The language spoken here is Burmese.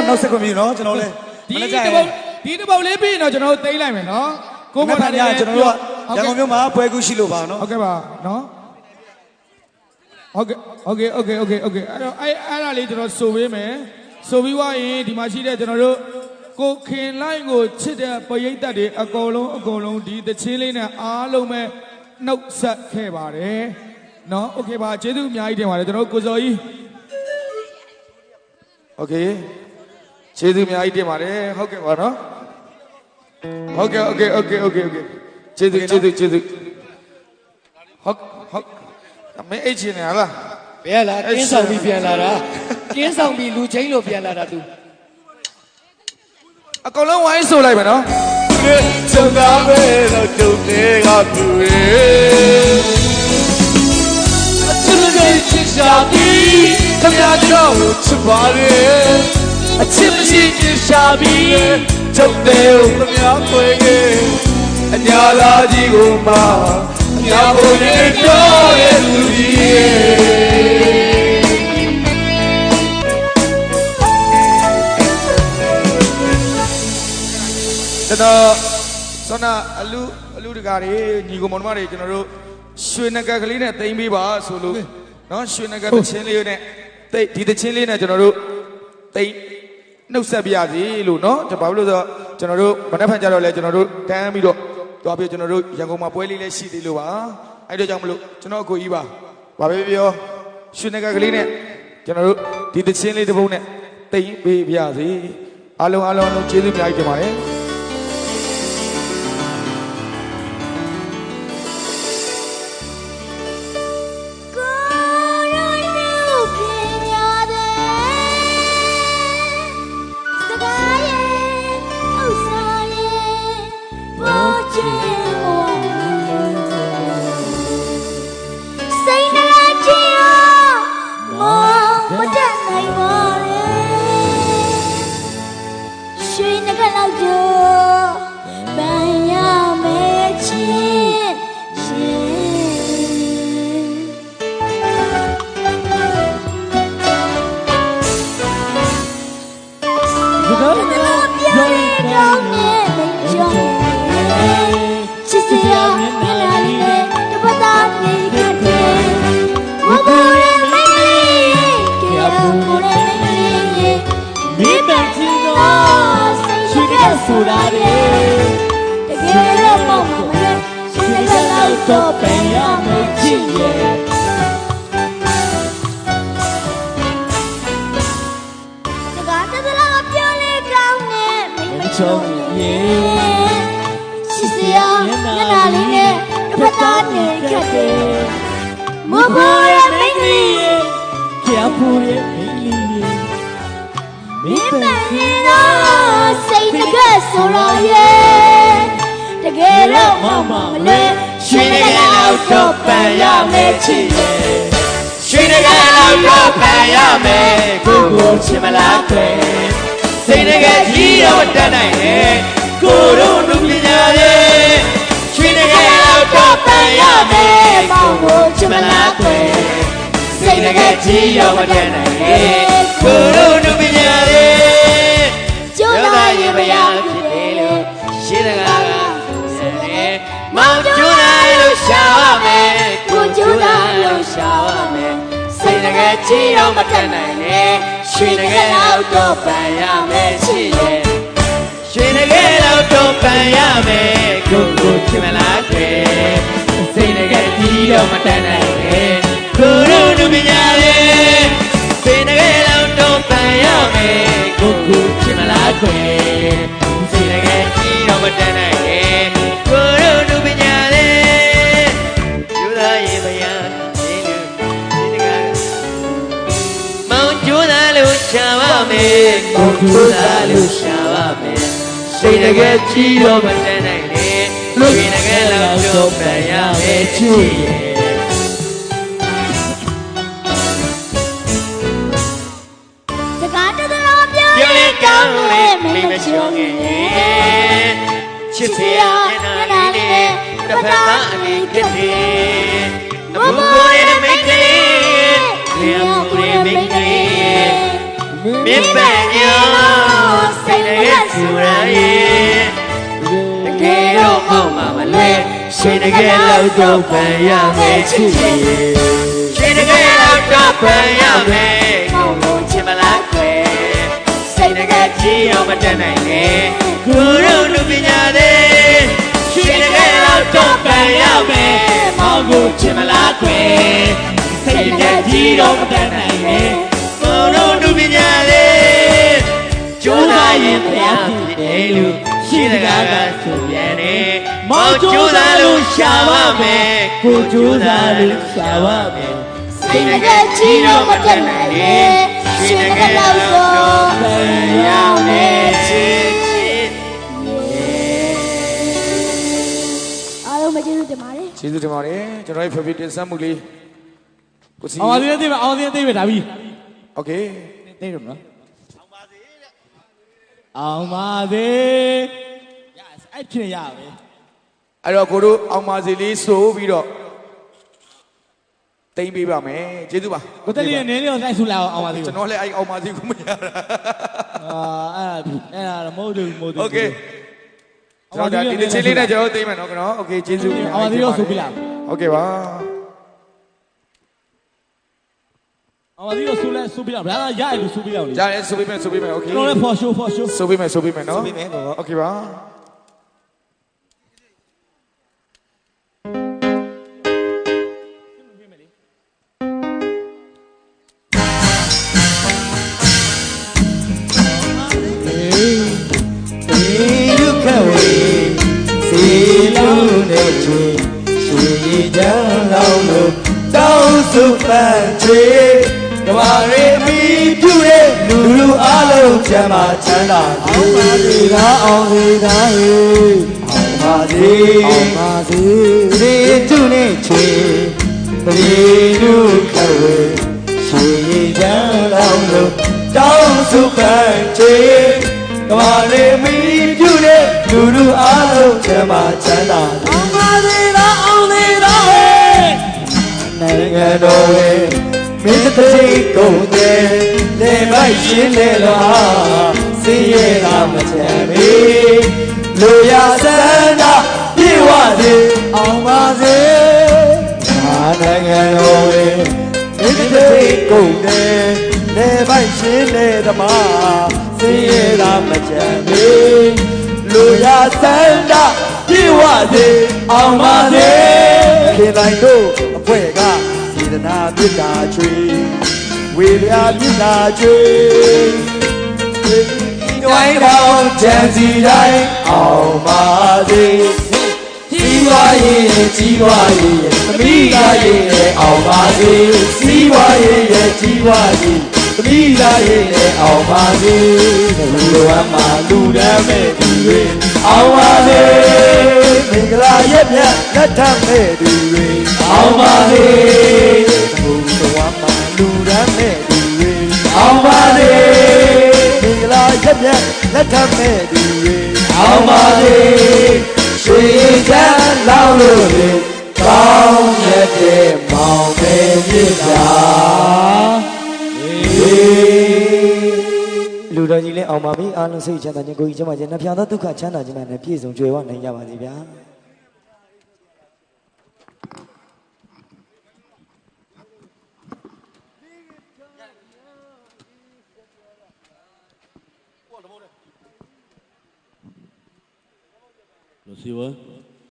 တော့နောက်ဆက်ခွင့်ပြုနော်ကျွန်တော်လည်း ဒီ မနေ့ တ ကျရင် ပုတ်ဒီတပုတ်လေးပြီးရင်တော့ကျွန်တော်တို့သိမ်းလိုက်မယ်နော် ကို ကို မ မော် ထ တာ ညာ လေး ကျွန်တော်တို့ကရန်ကုန်မြို့မှာပွဲကူးရှိလို့ပါနော် ဟုတ်ကဲ့ပါနော်ဟုတ်ကဲ့ဟုတ်ကဲ့ဟုတ်ကဲ့ဟုတ်ကဲ့ဟုတ်ကဲ့အဲ့တော့အဲ့အဲ့ဒါလေးကျွန်တော်ဆိုပေးမယ်ဆိုပြီးွားရင်ဒီမှာရှိတဲ့ကျွန်တော်တို့ကိုခင်လိုက်ကိုချစ်တဲ့ပရိသတ်တွေအကုန်လုံးအကုန်လုံးဒီတချင်းလေးနဲ့အားလုံးပဲနှုတ်ဆက်ခဲ့ပါတယ်နော်โอเคပါကျေးဇူးအများကြီးတင်ပါတယ်ကျွန်တော်တို့ကိုစော်ကြီး โอเค ကျေးဇူးအများကြီးတင်ပါတယ်ဟုတ်ကဲ့ပါနော်ဟုတ်ကဲ့โอเคโอเคโอเคโอเคကျေးဇူးကျေးဇူးကျေးဇူးဟုတ်ဟုတ်အမေအိတ်ချင်နေလား ဘယ်လာကင်းဆောင်ပြီးပြန်လာတာကင်းဆောင်ပြီးလူချင်းလို့ပြန်လာတာ तू အကောင်လုံးဝိုင်းဆိုလိုက်မယ်နော် ကျုံသားပဲတော့ကျုံတွေကပြွေအချစ်မလေးချစ်ရှာပြီးခမရတော့ချစ်ပါလေ အချစ်မရှိချစ်ရှာပြီးကျုံတဲ့ခမရပွေကအညာလာကြီးကိုမှအညာဖို့နေတော့ရဲ့လူကြီးရဲ့ကျွန်တော်ဆောနာအလူအလူတကာတွေညီကိုမောင်နှမတွေကျွန်တော်တို့ရွှေနဂတ်ကလေးနဲ့တိမ့်ပေးပါဆိုလို့နော်ရွှေနဂတ်တချင်းလေးနဲ့တိတ်ဒီတချင်းလေးနဲ့ကျွန်တော်တို့တိတ် နှုတ်ဆက်ပြရစီလို့နော်ဒါဘာလို့လဲဆိုတော့ကျွန်တော်တို့မနေ့ဖန်ကြတော့လဲကျွန်တော်တို့တန်းပြီးတော့သွားပြီးကျွန်တော်တို့ရန်ကုန်မှာပွဲလေးလည်းရှိသေးလို့ပါအဲ့တော့ကြောင့်မလို့ကျွန်တော်အကိုကြီးပါဘာပဲပြောရွှေနဂတ်ကလေးနဲ့ကျွန်တော်တို့ဒီတချင်းလေးတစ်ပုဒ်နဲ့တိတ်ပေးပြရစီအားလုံးအားလုံးအားလုံးကျေးဇူးအများကြီးတင်ပါတယ် ရွှေနှကလောက် ရှိခဲ့ဆိုတာလေတကယ်တော့ပေါ့မှာမလဲရှင်ကလောက်တော့ပင်ရမယ်ချစ်ရဲ့စကားတစ်စလားပြောလဲကောင်းနဲ့မင်းမချုံရဲ့ချစ်စရာမျက်နှာလေးနဲ့တစ်ဖက်သားနေခဲ့တယ်မဘရဲ့မင်းလေးကြောက်ဖို့ရဲ့မင်းလေးရဲ့ မမင်းင်းတမန်င်းတော့စိတ်တကယ်ဆိုရရဲ့တကယ်တော့မမမလဲရွှေတကယ်တော့တော့ပန်ရမယ်ချစ်ရဲ့ရွှေတကယ်လောက်တော့ပန်ရမယ်ကိုကိုချင်မလားခွဲစိတ်တကယ်ကြီးတော့တတ်နိုင်တယ်ကိုတို့လူပညာရဲ့ရွှေတကယ်လောက်တော့ပန်ရမယ်ကိုကိုချင်မလားခွဲစိတ်တကယ်ကြီးတော့တတ်နိုင်တယ်ကိုတို့ ဖြဖြစ်စ်တတယ်ယ်လို့လို့ရှင်းတကားကဆိုတယ်မောင်ကျိုးသားလို့ရှာရမယ်ကိုကျိုးသားလို့ရှာရမယ်စိတ်တကယ်ကြီးတော့မတတ်နိုင်နဲ့ရွှေတကယ်တော့တော့ပန်ရမယ်ချစ်ရဲ့ရွှေတကယ်တော့တော့ပန်ရမယ်ကိုကိုချင်မလားခွဲစိတ်တကယ်ကြီးတော့မတတ်နိုင်နဲ့ကိုတို့လူပညာရဲ့စိတ်တကယ်တော့တော့ပန်ရမယ်ကိုကို မယ်ကိုကျိုးသားလို့ရှာပါမယ်စိတ်တကယ်ကြီးတော့မတန်နိုင်လေစိတ်တကယ်လောက်တော့ပန်ရမယ်ချစ်ရဲ့စကားတစ်စလားပြောပြောလဲလေကောကောင်းင်းနဲ့လေမမိင်းမမချောချုံငရဲ့ယ်ချစ်စရာမျက်နှာလေးနဲ့တစ်ဖက်သားအနေကတည်းကဘုကိုရဲ့မိတ်ကလေးလျှံပူရဲ့မိတ်ကလေး မင်းပန်ညာစိတ်နဲ့ဆူရရဲ့တကယ်တော့မောက်မှာမလဲရှင်တကယ်တော့တော့ပန်ရမယ်ချစ်ရဲ့ရှင်တကယ်တော့တော့ပန်ရမယ်ကိုကိုချစ်မလားခွဲစိတ်တကယ်ကြီးတော့မတတ်နိုင်နဲ့ကိုရုံလူပညာသေးရှင်တကယ်တော့တော့ပန်ရမယ်မောင်ကိုချစ်မလားခွဲစိတ်တကယ်ကြီးတော့မတတ်နိုင် သားရင်ဖျားဖြစ်တယ်လို့ရှိတကားကဆိုပြန်တယ်မောင်ကျိုးသားလို့ရှာပါမယ်ကိုကျိုးသားလို့ရှာပါမယ် စိတ်ကကြီးတော့မတက်နိုင်လေရှင်ကလောက်ဆိုရမယ်ချစ်အားလုံးမကျေးဇူးတင်ပါတယ် ကျေးဇူးတင်ပါတယ်ကျွန်တော်ရဲ့ favorite တင်ဆက်မှုလေးကိုစီ အောင်ပါသေးတယ်သိပါအောင်သေးတယ်သိပါဒါပြီ โอเค သိရမလား အောင်ပါသေးရအဲ့ဖြစ်ရပဲ အဲ့တော့ကိုတို့အောင်ပါစီလေးဆိုပြီးတော့တိမ့်ပေးပါမယ်ကျေးဇူးပါ ကိုတက်လေးနဲ့နင်းလေးကိုလိုက်ဆူလာအောင်အောင်ပါသေး ကျွန်တော်လည်းအဲ့အောင်ပါစီကိုမရတာ အာအဲ့ဒါအဲ့ဒါမဟုတ်ဘူးမဟုတ်ဘူး โอเคကျွန်တော်ဒါဒီတစ်ချင်းလေးနဲ့ကျွန်တော်သိမ့်မယ်နော်ကျွန်တော်โอเคကျေးဇူး အောင်ပါသေးတော့ဆိုပြလာ โอเคပါ အောင်ပါသေးတော့ဆူလဲဆူပြလာဗျာရရလို့ဆူပြလာလေ ကြားရဲဆိုပေးမယ်ဆိုပေးမယ်โอเค ကျွန်တော်လည်း for show for show ဆိုပေးမယ်ဆိုပေးမယ်နော် ဆိုပေးမယ်ပေါ့ โอเคပါ ဒီလူခဝေစီလုံးနဲ့ချွေရွှေရည်ချမ်းလောင်းလို့တောင်းစုပန်းချွေ ကဘာရေမီပြုတဲ့လူလူအလုံးချမ်းသာချမ်းသာအောင်ပါစေသာအောင်စေသာဟေအောင်ပါစေအောင်ပါစေဒီသူနဲ့ချွေဒီလူခဝေရွှေရည်ချမ်းလောင်းလို့တောင်းစုပန်းချွေကဘာလေမီပြုတဲ့လူလူအားလုံးချမ်းသာချမ်းသာအောင်ပါသေးလားအောင်သေးလားဟဲ့နိုင်ငံတော်ရဲ့ မင်းတစ်သိက်ကုန်တဲ့လေမိုက်ရှင်းလေလားစင်းရဲတာမချမ်းမီလူရဆန္ဒပြေဝစေအောင်ပါစေအာနိုင်ငံတော်ရဲ့မင်းတစ်သိက်ကုန်တဲ့လေမိုက်ရှင်းလေသမားစင်းရတာမကြံမေလူရစန္ဒပြေဝစေအောင်ပါစေခင်တိုင်းတို့အဖွဲက စေတနာမြစ်တာချွေဝေပြာမြစ်တာချွေဒီတိုင်းတော်ကြံစီတိုင်းအောင်ပါစေကြီးပွားရေးကြီးပွားရေးသမီးကရေးအောင်ပါစေစီးပွားရေးကြီးပွားရေးသမီးသားရဲ့နဲ့အောင်ပါစေလူတော်မှာလူတမ်းမဲ့သူတွေ အောင်ပါစေမင်္ဂလာရဲ့မြတ်လက်ထပ်မဲ့သူတွေအောင်ပါစေလူတော်မှာလူတမ်းမဲ့သူတွေအောင်ပါစေမင်္ဂလာရဲ့မြတ်လက်ထပ်မဲ့သူတွေအောင်ပါစေရွှေချမ်းလောင်းလို့လေကောင်းရတဲ့ တော်ကြီးလည်းအောင်ပါပြီအားလုံးစိတ်ချမ်းသာခြင်းကိုယ်ကြီးချမ်းသာခြင်းနှဖျားသောဒုက္ခချမ်းသာခြင်းနဲ့ပြည့်စုံကြွယ်ဝနိုင်ကြပါစေဗျာလို့စီဝ